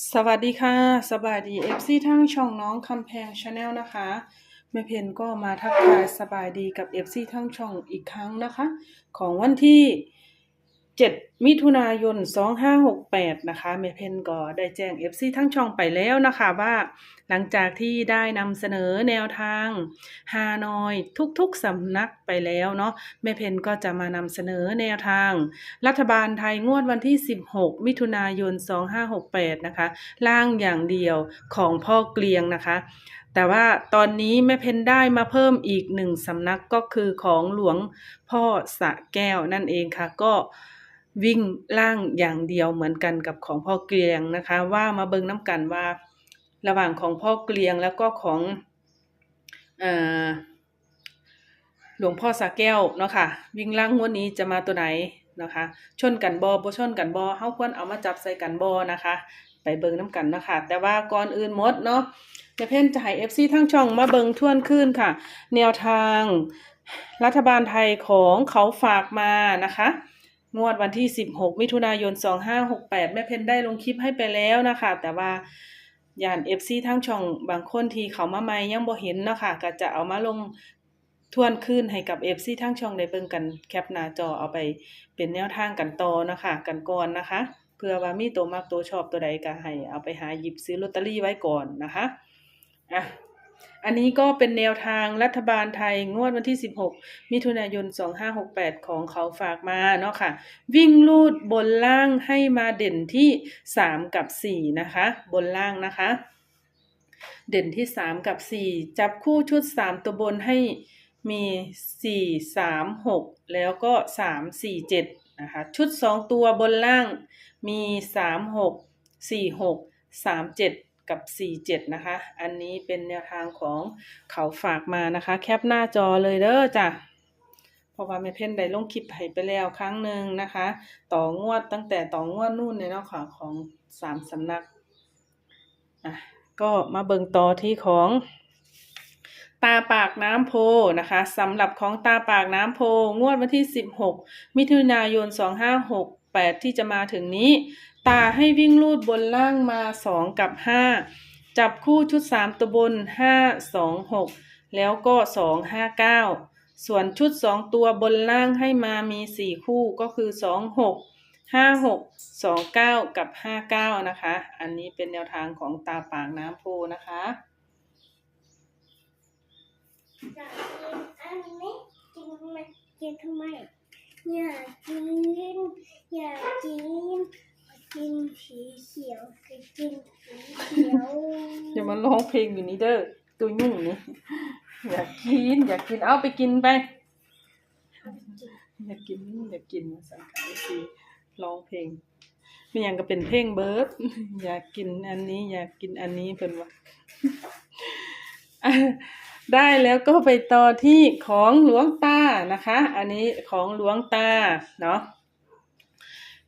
สวัสดีค่ะ สบายดีเอฟซีทั้งช่องน้องคำแพงชาแนลนะคะแม่เพนก็มาทักทายสบายดีกับเอฟซีทั้งช่องอีกครั้งนะคะ ของวันที่ 7 มิถุนายน 2568 นะคะแม่เพนก็ได้แจ้ง FC ทั้งช่องไปแล้วนะคะว่าหลังจากที่ได้นำเสนอแนวทางฮานอยทุกๆสำนักไปแล้วเนาะแม่เพนก็จะมานำเสนอแนวทาง รัฐบาลไทยงวดวันที่ 16 มิถุนายน 2568 นะคะล่างอย่างเดียวของพ่อเกลียงนะคะ แต่ว่าตอนนี้แม่เพนได้มาเพิ่มอีกหนึ่งสำนักก็คือของหลวงพ่อสะแก้วนั่นเองค่ะ ก็วิ่งล่างอย่างเดียวเหมือนกันกับของพ่อเกลียงนะคะ ว่ามาเบิงน้ำกันว่า ระหว่างของพ่อเกลียงแล้วก็ของอหลวงพ่อสะแก้วเนาะค่ะ วิ่งล่างงวดนี้จะมาตัวไหนนะคะ ชนกันบอบ่ชนกันบอเฮาควรเอามาจับใส่กันบอนะคะ ไปเบิงน้ำกันนะคะแต่ว่าก่อนอื่นหมดเนาะ เจเพ่นจะให้ FC ทั้งช่องมาเบิงทวนขึ้นค่ะ แนวทาง รัฐบาลไทยของเขาฝากมานะคะ งวดวันที่ 16 มิถุนายน 2568 แม่เพนได้ลงคลิปให้ไปแล้วนะคะ แต่ว่าย่าน FC ทั้งช่องบางคนที่เขามาใหม่ยังบ่เห็นเนาะค่ะก็จะเอามาลงทวนคืนให้กับ FC ทั้งช่องได้เบิ่งกันแคปหน้าจอเอาไปเป็นแนวทางกันต่อนะคะกันก่อนนะคะ เพื่อว่ามีตัวมักตัวชอบตัวใดก็ให้เอาไปหาหยิบซื้อลอตเตอรี่ไว้ก่อนนะคะ อะอันนี้ก็เป็นแนวทางรัฐบาลไทยงวดวันที่ 16 มิถุนายน 2568 ของเขาฝากมาเนาะค่ะ วิ่งลูดบนล่างให้มาเด่นที่ 3 กับ 4 นะคะ บนล่างนะคะ เด่นที่ 3 กับ 4 จับคู่ชุด 3 ตัวบนให้มี 4 3 6 แล้วก็ 3 4 7 นะคะ ชุด 2 ตัวบนล่างมี 3 6 4 6 3 7 กับ 4 7 นะคะ อันนี้เป็นแนวทางของเขาฝากมานะคะ แคปหน้าจอเลยเด้อจ้ะเพราะว่าแม่เพ่นได้ลงคลิปให้ไปแล้วครั้งหนึ่งนะคะ ต่องวดตั้งแต่ต่องวดนู่นเลยเนาะค่ะของสามสำนักอะก็มาเบิ่งต่อที่ของตาปากน้ำโพนะคะสำหรับของตาปากน้ำโพงวดวันที่ 16 มิถุนายน 2568 ที่จะมาถึงนี้ ตาให้วิ่งลูดบนล่างมา 2 กับ 5 จับคู่ชุด 3 ตัวบน 5 2 6 แล้วก็ 2 5 9 ส่วนชุด 2 ตัวบนล่างให้มามี 4 คู่ก็คือ 2 6 5 6 2 9 กับ 5 9 นะคะ อันนี้เป็นแนวทางของตาปากน้ำโพนะคะอยากกินอันนี้กินมันกินทำไมอยากกินอยากกิน กินสีเขียวจะกินสีเขียวอย่ามาร้องเพลงอยู่นี่เด้อตัวยุ่งนี่อยากกินอยากกินเอาไปกินไปอยากกินอยากกินสังขารสิร้องเพลงมันยังก็เป็นเพลงเบิร์ดอยากกินอันนี้ อยากกินอันนี้เพิ่นว่าอะได้แล้วก็ไปต่อที่ของหลวงตานะคะ อันนี้ของหลวงตาเนาะ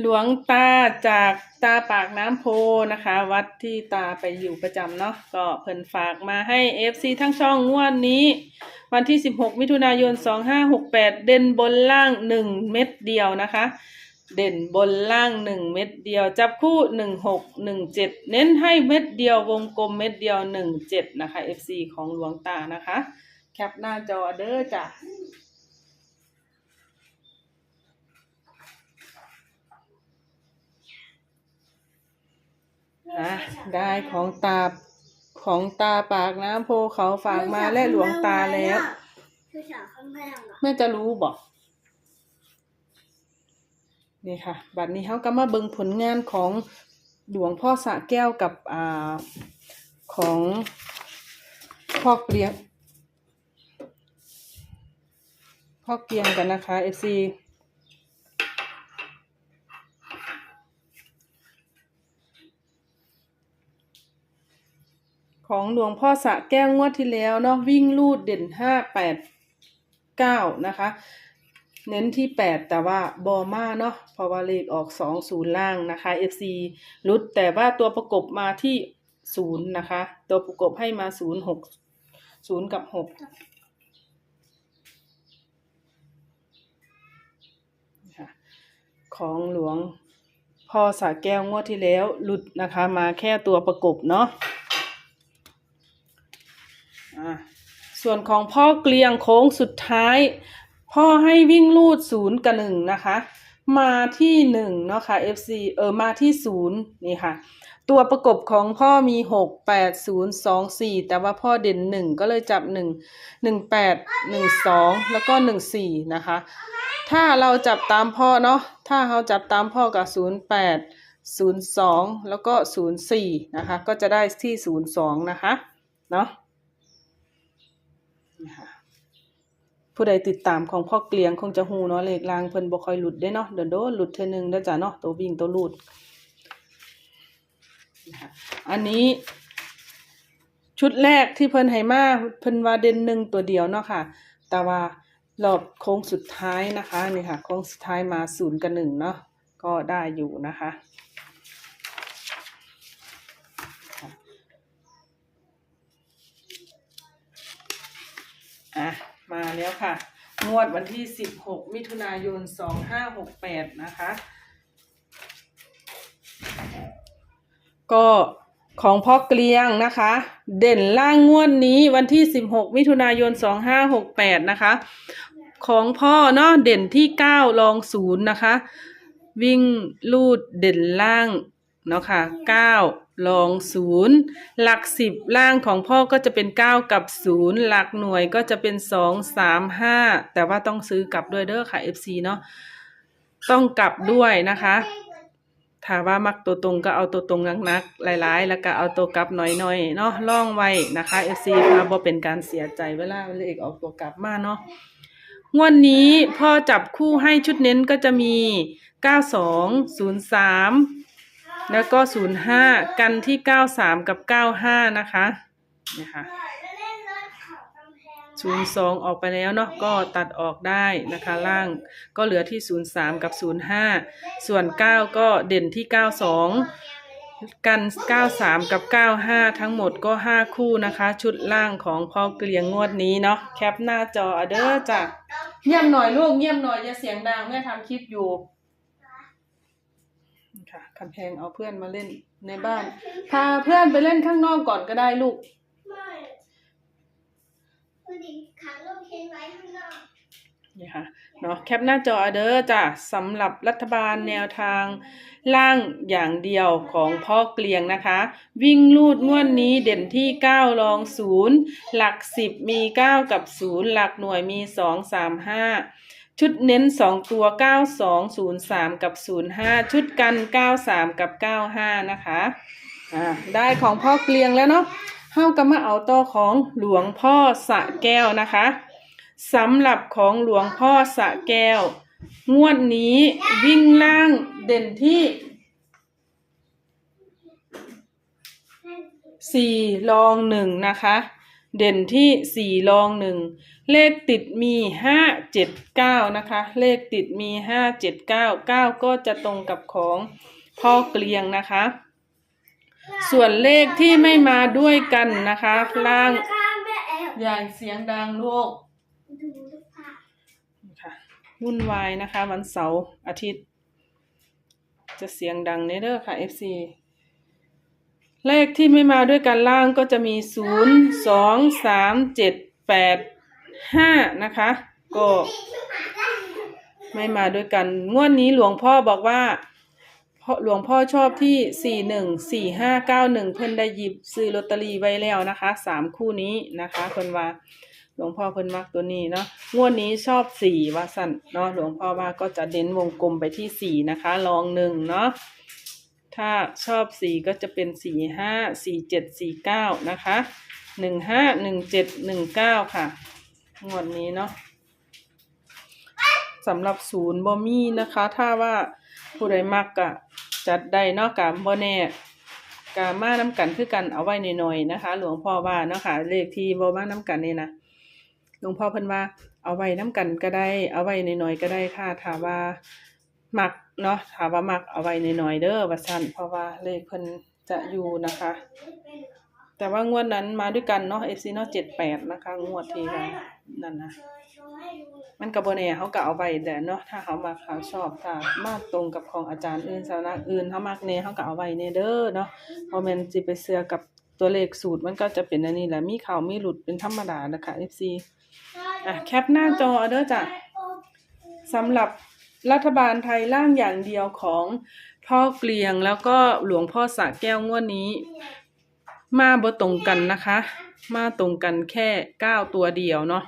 หลวงตาจากตาปากน้ำโพนะคะ วัดที่ตาไปอยู่ประจำเนาะก็เพิ่นฝากมาให้ FC ทั้งช่องงวดนี้ วันที่ 16 มิถุนายน 2568 เด่นบนล่าง 1 เม็ดเดียวนะคะ เด่นบนล่าง 1 เม็ดเดียว จับคู่ 16 17 เน้นให้เม็ดเดียววงกลมเม็ดเดียว 17 นะคะ FC ของหลวงตานะคะ แคปหน้าจอเด้อจ้ะ อะได้ของตาของตาปากน้ำโพเขาฝากมาและหลวงตาแล้ว คือสาวข้างแพงอะแม่จะรู้บอกนี่ค่ะ บัดนี้เขาก็มาเบิ่งผลงานของหลวงพ่อสระแก้วกับอ่าของพ่อเกลียงพ่อเกลียงกันนะคะ FC ของหลวงพ่อสะแก้วงวดที่แล้วเนาะวิ่งลูดเด่นห้าแปดเก้านะคะ เน้นที่แปดแต่ว่าบอมาเนาะเพราะว่าเลขออกสองศูนย์ล่างนะคะ FC รุดแต่ว่าตัวประกบมาที่ศูนย์นะคะ ตัวประกบให้มาศูนย์หกศูนย์กับหกของหลวงพ่อสาแก้วงวดที่แล้วหลุดนะคะ มาแค่ตัวประกบเนาะ ส่วนของพ่อเกลียงโค้งสุดท้าย พ่อให้วิ่งลูดศูนย์กับหนึ่งนะคะ มาที่หนึ่งเนาะค่ะ FC เออมาที่ศูนย์นี่ค่ะ ตัวประกบของพ่อมีหกแปดศูนย์สองสี่แต่ว่าพ่อเด่นหนึ่งก็เลยจับหนึ่งหนึ่งแปดหนึ่งสองแล้วก็หนึ่งสี่นะคะ ถ้าเราจับตามพ่อเนาะถ้าเราจับตามพ่อกับศูนย์แปดศูนย์สองแล้วก็ศูนย์สี่นะคะ ก็จะได้ที่ศูนย์สองนะคะ เนาะ นะคะผู้ใดติดตามของพ่อเกลียงคงจะฮูเนาะเลขลางเพิ่นบ่ค่อยหลุดได้เนาะเดี๋ยวโดนหลุดเทนึงเด้จ้ะเนาะตัววิ่งตัวหลุดนะคะอันนี้ ชุดแรกที่เพิ่นให้มาเพิ่นว่าเด่นหนึ่งตัวเดียวเนาะค่ะ แต่ว่ารอบโค้งสุดท้ายนะคะนี่ค่ะโค้งสุดท้ายมาศูนย์กับหนึ่งเนาะก็ได้อยู่นะคะ มาแล้วค่ะ งวดวันที่ 16 มิถุนายน 2568 นะคะ ก็ของพ่อเกลียงนะคะ เด่นล่างงวดนี้วันที่ 16 มิถุนายน 2568 นะคะ ของพ่อเนาะเด่นที่9รองศูนย์นะคะ วิ่งลูดเด่นล่างเนาะค่ะ 9 รองศูนย์หลัก10ล่างของพ่อก็จะเป็น9กับ0หลักหน่วยก็จะเป็น2 3 5แต่ว่าต้องซื้อกลับด้วยเด้อค่ะ FC เนาะต้องกลับด้วยนะคะถ้าว่ามักตัวตรงก็เอาตัวตรงนักๆหลายๆ แล้วก็เอาตัวกลับหน่อยๆเนาะล่องไว้นะคะ FC พาบ่เป็นการเสียใจเวลาเลขออกตัวกลับมาเนาะงวดนี้พ่อจับคู่ให้ชุดเน้นก็จะมี 92 03 แล้วก็05กันที่93กับ95นะคะเนี่ยค่ะแล้วเล่นรถเขากำแพงศูนย์สองออกไปแล้วเนาะก็ตัดออกได้นะคะล่างก็เหลือที่ศูนย์สามกับศูนย์ห้าส่วนเก้าก็เด่นที่เก้าสองกันเก้าสามกับเก้าห้าทั้งหมดก็ห้าคู่นะคะ ชุดล่างของพ่อเกลียงงวดนี้เนาะแคปหน้าจออเด้อจ้ะเงียบหน่อยลูกเงียบหน่อยอย่าเสียงดังแม่ทำคลิปอยู่ ค่ะคำแพงเอาเพื่อนมาเล่นในบ้าน พาเพื่อนไปเล่นข้างนอกก่อนก็ได้ลูก ไม่คุณดิขังลูกเคนไว้ข้างนอกนี่ค่ะเนาะแคปหน้าจอเด้อจ้ะสำหรับรัฐบาลแนวทางล่างอย่างเดียวของพ่อเกลียงนะคะ วิ่งลูดงวดนี้เด่นที่ 9 รอง 0 หลัก 10 มี 9 กับ 0 หลักหน่วยมี 2 3 5 ชุดเน้น 2 ตัว 9203 กับ 05 ชุดกัน 93 กับ 95 นะคะ อ่า ได้ของพ่อเกลียงแล้วเนาะเฮาก็มาเอาต่อของหลวงพ่อสะแก้วนะคะสำหรับของหลวงพ่อสะแก้ว งวดนี้วิ่งล่างเด่นที่สี่รองหนึ่งนะคะ เด่นที่สี่รองหนึ่งเลขติดมีห้าเจ็ดเก้านะคะ เลขติดมีห้าเจ็ดเก้าเก้าก็จะตรงกับของพ่อเกลียงนะคะ ส่วนเลขที่ไม่มาด้วยกันนะคะ ล่างนะคะแม่แอบอย่างเสียงดังลูกดูลูกค่ะค่ะวุ่นวายนะคะ วันเสาร์อาทิตย์ จะเสียงดังในเด้อค่ะ FC เลขที่ไม่มาด้วยกันล่างก็จะมีศูนย์สองสามเจ็ดแปดห้านะคะ ก็ไม่มาด้วยกัน งวดนี้หลวงพ่อบอกว่าหลวงพ่อชอบที่สี่หนึ่งสี่ห้าเก้าหนึ่งเพิ่นได้หยิบซื้อลอตเตอรี่ไว้แล้วนะคะสามคู่นี้นะคะเพิ่นว่าหลวงพ่อเพิ่นมักตัวนี้เนาะงวดนี้ชอบสี่ว่าสั่นเนาะหลวงพ่อว่าก็จะเน้นวงกลมไปที่สี่นะคะลองหนึ่งเนาะ ถ้าชอบสี่ก็จะเป็นสี่ห้าสี่เจ็ดสี่เก้านะคะหนึ่งห้าหนึ่งเจ็ดหนึ่งเก้าค่ะ งวดนี้เนาะสำหรับศูนย์บอมี่นะคะ ถ้าว่าผู้ใดมักกะจัดได้เนาะกะบ่แน่กะมาน้ำกันคือกันเอาไว้หน่อยๆนะคะ หลวงพ่อว่าเนาะค่ะเลขที่บ่มาน้ำกันเนี่ยนะหลวงพ่อเพิ่นว่าเอาไว้น้ำกันก็ได้ เอาไว้หน่อยๆก็ได้ค่ะถ้าว่ามัก เนาะถ้าว่ามักเอาไว้หน่อยๆเด้อว่าซั่นเพราะว่าเลขเพิ่นจะอยู่นะคะ แต่ว่างวดนั้นมาด้วยกันเนาะ FC เนาะ78นะคะ งวดที่ว่านั่นนะโชว์โชว์ให้ดูหน่อยมันก็บ่แน่เฮาก็เอาไว้แต่เนาะถ้าเฮามักเฮาชอบถ้ามากตรงกับของอาจารย์อื่นสำนักอื่นเฮามักแน่เฮาก็เอาไว้แน่เด้อเนาะบ่แมนสิไปเชื่อกับตัวเลขสูตรมันก็จะเป็นอันนี้แหละมีเข้ามีหลุดเป็นธรรมดานะคะ FC อะแคปหน้าจอเด้อจ้ะสำหรับ รัฐบาลไทยร่างอย่างเดียวของพ่อเกลียงแล้วก็หลวงพ่อสะแก้วงวดนี้ มาบ่ตรงกันนะคะ มาตรงกันแค่เก้าตัวเดียวเนาะ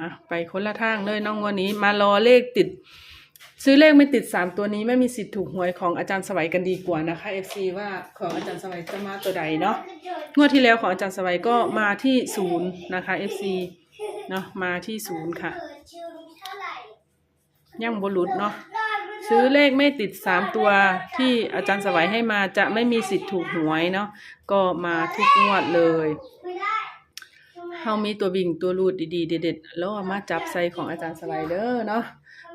อะไปคนละทางเลยน้องวันนี้ มารอเลขติด ซื้อเลขไม่ติดสามตัวนี้ไม่มีสิทธิ์ถูกหวยของอาจารย์สวัยกันดีกว่านะคะ FC ว่าของอาจารย์สวัยจะมาตัวใดเนาะงวดที่แล้วของอาจารย์สวัยก็มาที่ศูนย์นะคะ FC เนาะมาที่ศูนย์ค่ะยังบหลุดเนาะซื้อเลขไม่ติดสามตัวที่อาจารย์สวัยให้มาจะไม่มีสิทธิ์ถูกหวยเนาะก็มาทุกงวดเลยเฮามีตัววิ่งตัวรูดดีๆเด็ดๆแล้วมาจับใส่ของอาจารย์สไลเดอร์เนาะ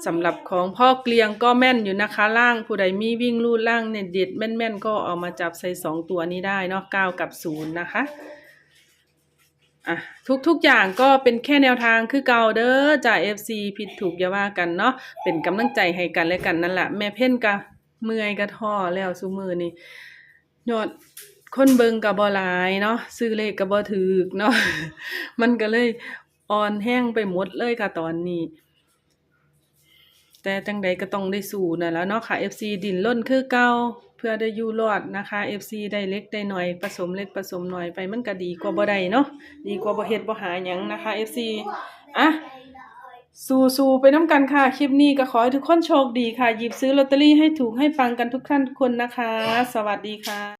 สำหรับของพ่อเกลียงก็แม่นอยู่นะคะ ล่างผู้ใดมีวิ่งรูดล่างเนี่ยเด็ดแม่นๆ ก็เอามาจับใส่สองตัวนี้ได้เนาะเก้ากับศูนย์นะคะอะทุกๆอย่างก็เป็นแค่แนวทางคือเก่าเด้อจ่า FC ผิดถูกอย่าว่ากันเนาะเป็นกำลังใจให้กันและกันนั่นแหละแม่เพ่นกะเมื่อยกะท้อแล้วซุมือนี่ยอดคนเบิงกับ่หลายเนาะซื้อเลขก็บ่ถูกเนาะมันก็เลยอ่อนแห้งไปหมดเลยค่ะตอนนี้ แต่จังใดก็ต้องได้สู้นั่นแล้วเนาะค่ะ FC ดินล้นคือเก่าเพื่อได้อยู่รอดนะคะ FC ได้เล็กได้หน้อยผสมเล็กผสมหน้อยไปมันก็ดีกว่าบ่ได้เนาะดีกว่าบ่เฮ็ดบ่หาหยังนะคะ FC อะสู้ๆไปน้ำกันค่ะ คลิปนี้ก็ขอให้ทุกคนโชคดีค่ะ หยิบซื้อลอตเตอรี่ให้ถูกให้ปังกันทุกท่านทุกคนนะคะ สวัสดีค่ะ